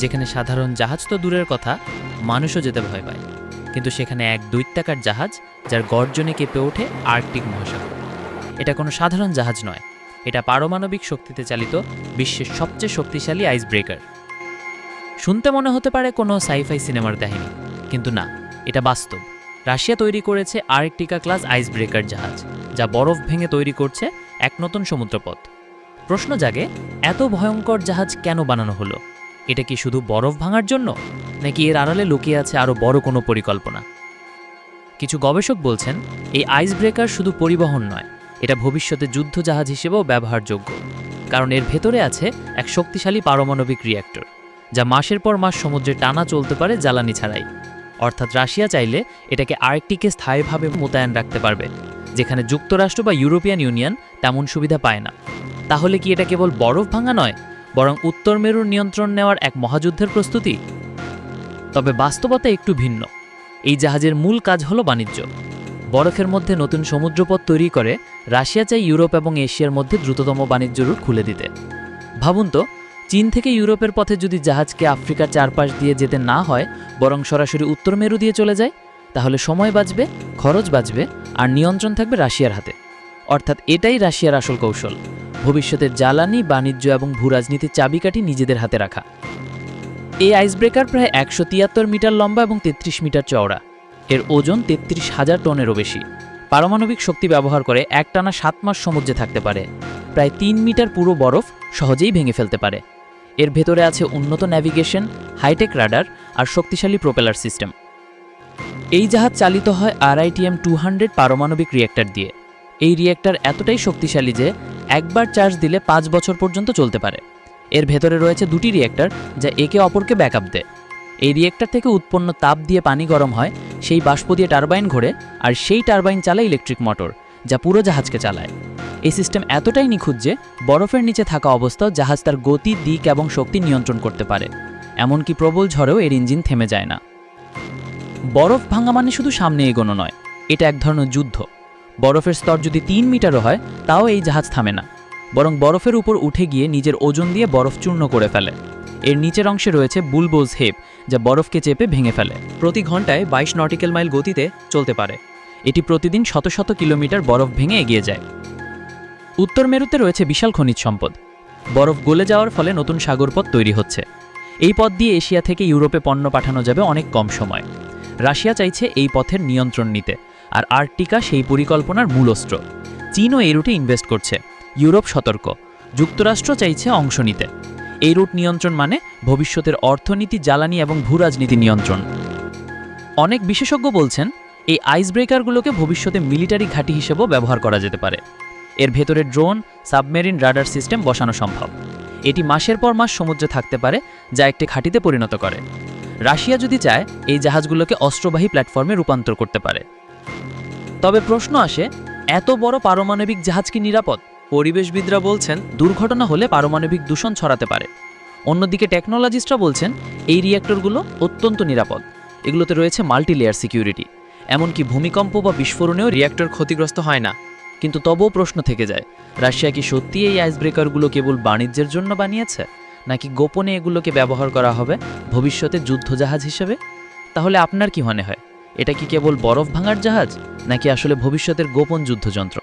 যেখানে সাধারণ জাহাজ তো দূরের কথা, মানুষও যেতে ভয় পায়। কিন্তু সেখানে এক দৈত্যাকার জাহাজ, যার গর্জনে কেঁপে ওঠে আর্কটিক মহাসাগর। এটা কোনো সাধারণ জাহাজ নয়। এটা পারমাণবিক শক্তিতে চালিত বিশ্বের সবচেয়ে শক্তিশালী আইস ব্রেকার শুনতে মনে হতে পারে কোনো সাইফাই সিনেমার কাহিনী, কিন্তু না, এটা বাস্তব। রাশিয়া তৈরি করেছে আর্কটিকা ক্লাস আইস ব্রেকার জাহাজ, যা বরফ ভেঙে তৈরি করছে এক নতুন সমুদ্রপথ। প্রশ্ন জাগে, এত ভয়ঙ্কর জাহাজ কেন বানানো হলো? এটা কি শুধু বরফ ভাঙার জন্য? নাকি এর আড়ালে লুকিয়ে আছে আরও বড় কোনো পরিকল্পনা? কিছু গবেষক বলছেন, এই আইস ব্রেকার শুধু পরিবহন নয়, এটা ভবিষ্যতে যুদ্ধ জাহাজ হিসেবেও ব্যবহারযোগ্য। কারণ এর ভেতরে আছে এক শক্তিশালী পারমাণবিক রিয়্যাক্টর যা মাসের পর মাস সমুদ্রে টানা চলতে পারে জ্বালানি ছাড়াই। অর্থাৎ রাশিয়া চাইলে এটাকে আরেকটিকে স্থায়ীভাবে মোতায়েন রাখতে পারবে, যেখানে যুক্তরাষ্ট্র বা ইউরোপিয়ান ইউনিয়ন তেমন সুবিধা পায় না। তাহলে কি এটা কেবল বরফ ভাঙা নয় বরং উত্তর মেরুর নিয়ন্ত্রণ নেওয়ার এক মহাযুদ্ধের প্রস্তুতি। তবে বাস্তবতা একটু ভিন্ন। এই জাহাজের মূল কাজ হলো বাণিজ্য। বরফের মধ্যে নতুন সমুদ্রপথ তৈরি করে রাশিয়া চাই ইউরোপ এবং এশিয়ার মধ্যে দ্রুততম বাণিজ্য রুট খুলে দিতে। ভাবুন তো, চীন থেকে ইউরোপের পথে যদি জাহাজকে আফ্রিকার চারপাশ দিয়ে যেতে না হয়, বরং সরাসরি উত্তর মেরু দিয়ে চলে যায়, তাহলে সময় বাঁচবে, খরচ বাঁচবে, আর নিয়ন্ত্রণ থাকবে রাশিয়ার হাতে। অর্থাৎ এটাই রাশিয়ার আসল কৌশল। ভবিষ্যতের জ্বালানি, বাণিজ্য এবং ভূরাজনীতির চাবিকাঠি নিজেদের হাতে রাখা। এই আইসব্রেকার প্রায় একশো তিয়াত্তর মিটার লম্বা এবং তেত্রিশ মিটার চওড়া। এর ওজন তেত্রিশ হাজার টনেরও বেশি। পারমাণবিক শক্তি ব্যবহার করে একটানা সাত মাস সমুদ্রে থাকতে পারে। প্রায় তিন মিটার পুরো বরফ সহজেই ভেঙে ফেলতে পারে। এর ভেতরে আছে উন্নত ন্যাভিগেশন, হাইটেক রাডার আর শক্তিশালী প্রোপেলার সিস্টেম। এই জাহাজ চালিত হয় আর আরআইটিএম টু হান্ড্রেড পারমাণবিক রিয়েক্টর দিয়ে। এই রিয়েক্টর এতটাই শক্তিশালী যে একবার চার্জ দিলে পাঁচ বছর পর্যন্ত চলতে পারে। এর ভেতরে রয়েছে দুটি রিয়েক্টর যা একে অপরকে ব্যাকআপ দেয়। এই রিয়েক্টর থেকে উৎপন্ন তাপ দিয়ে পানি গরম হয়, সেই বাষ্প দিয়ে টারবাইন ঘোরে আর সেই টারবাইন চালায় ইলেকট্রিক মোটর যা পুরো জাহাজকে চালায়। এই সিস্টেম এতটাই নিখুঁত যে বরফের নিচে থাকা অবস্থাও জাহাজ তার গতি, দিক এবং শক্তি নিয়ন্ত্রণ করতে পারে। এমনকি প্রবল ঝড়েও এর ইঞ্জিন থেমে যায় না। বরফ ভাঙা মানে শুধু সামনে এগোনো নয়, এটা এক ধরনের যুদ্ধ। বরফের স্তর যদি তিন মিটারও হয়, তাও এই জাহাজ থামে না। বরং বরফের উপর উঠে গিয়ে নিজের ওজন দিয়ে বরফ চূর্ণ করে ফেলে। এর নিচের অংশে রয়েছে বুলবোজ হেপ, যা বরফকে চেপে ভেঙে ফেলে। প্রতি ঘন্টায় বাইশ নটিক্যাল মাইল গতিতে চলতে পারে। এটি প্রতিদিন শত শত কিলোমিটার বরফ ভেঙে এগিয়ে যায়। উত্তর মেরুতে রয়েছে বিশাল খনিজ সম্পদ। বরফ গলে যাওয়ার ফলে নতুন সাগরপথ তৈরি হচ্ছে। এই পথ দিয়ে এশিয়া থেকে ইউরোপে পণ্য পাঠানো যাবে অনেক কম সময়। রাশিয়া চাইছে এই পথের নিয়ন্ত্রণ নিতে। আর আর্কটিকা সেই পরিকল্পনার মূলস্ত্র চীনও এই রুটে ইনভেস্ট করছে। ইউরোপ সতর্ক। যুক্তরাষ্ট্র চাইছে অংশ নিতে। এই রুট নিয়ন্ত্রণ মানে ভবিষ্যতের অর্থনীতি, জ্বালানি এবং ভূরাজনীতি নিয়ন্ত্রণ। অনেক বিশেষজ্ঞ বলছেন, এই আইস ব্রেকারগুলোকে ভবিষ্যতে মিলিটারি ঘাঁটি হিসেবেও ব্যবহার করা যেতে পারে। এর ভেতরে ড্রোন, সাবমেরিন রাডার সিস্টেম বসানো সম্ভব। এটি মাসের পর মাস সমুদ্রে থাকতে পারে, যা একটি ঘাঁটিতে পরিণত করে। রাশিয়া যদি চায়, এই জাহাজগুলোকে অস্ত্রবাহী প্ল্যাটফর্মে রূপান্তর করতে পারে। তবে প্রশ্ন আসে, এত বড় পারমাণবিক জাহাজ কি নিরাপদ? পরিবেশবিদরা বলছেন, দুর্ঘটনা হলে পারমাণবিক দূষণ ছড়াতে পারে। অন্যদিকে টেকনোলজিস্টরা বলছেন, এই রিয়্যাক্টরগুলো অত্যন্ত নিরাপদ। এগুলোতে রয়েছে মাল্টি লেয়ার সিকিউরিটি। এমনকি ভূমিকম্প বা বিস্ফোরণেও রিয়্যাক্টর ক্ষতিগ্রস্ত হয় না। কিন্তু তবুও প্রশ্ন থেকে যায়, রাশিয়া কি সত্যি এই আইস ব্রেকারগুলো কেবল বাণিজ্যের জন্য বানিয়েছে? নাকি গোপনে এগুলোকে ব্যবহার করা হবে ভবিষ্যতে যুদ্ধজাহাজ হিসেবে? তাহলে আপনার কি মনে হয়? এটা কি কেবল বরফ ভাঙার জাহাজ নাকি আসলে ভবিষ্যতের গোপন যুদ্ধযন্ত্র?